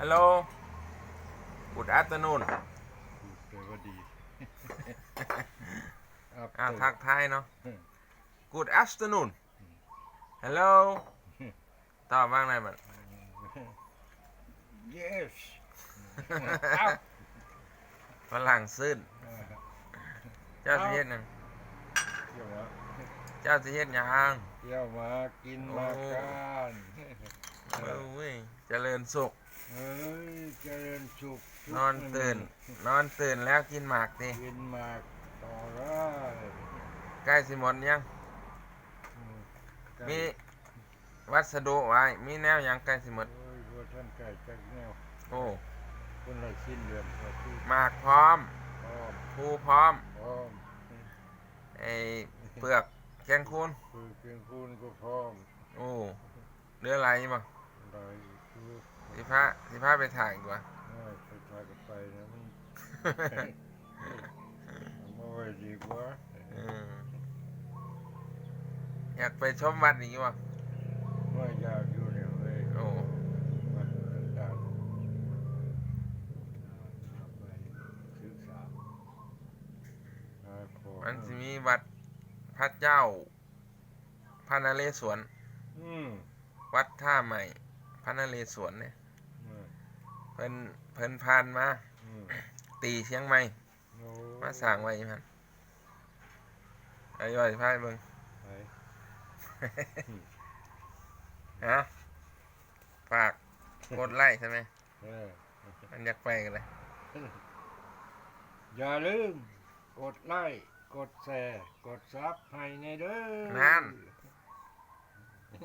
Hello Good afternoon แปลว่าดีครับอ่าทักทายเนาะ Good afternoon Hello ตอบบ้างได้มั้ย yes ฝรั่งซื่นเจ้าสิเฮ็ดหยังเที่ยวมาเจ้าสิเฮ็ดหยังเที่ยวมากินมาโอ้กันเอ้ยเจริญสุข เฮ้ยเจริญสุขนอนตื่น นอนตื่นแล้วกินหมากดิกินหมากต่อได้ใกล้สิหมดยัง อืมมีวัสดุไว้ มีแนวหยังใกล้สิหมด โอ้ยว่าท่านไก่จักแนวโอ้ คนละสิ้นเดือนก็คือหมากพร้อมพร้อมภูพร้อม พร้อมไอ้เปลือกแกงคูนคือเพียงคุณก็พร้อมโอ้เรืออะไรบ่อะไรคือ สิพาสิพาไปถ่ายดีกว่าไม่ไปทายกันไปนะมันเอามาไว้ดีกว่าเอออยากไปชมวัดอีกวะไม่อยากอยู่เนี่ยเว้ยโอ้มันต่างๆไปศึกษาหาของมันจะมีวัดพระเจ้าพระนเรศวรอืมวัดท่าใหม่ พระนเรศวรเนี่ยอืมเพิ่นเพิ่นพานมาอืมตีเชียงใหม่โอ้มาสร้างไว้มันไอ้ย่อยสิพาไปเบิ่งไปฮะฝากกดไลค์ใช่ไหมเออมันอยากไปกันเลยอย่าลืม กดไลค์กดแชร์กดซับให้ในเด้อนั่น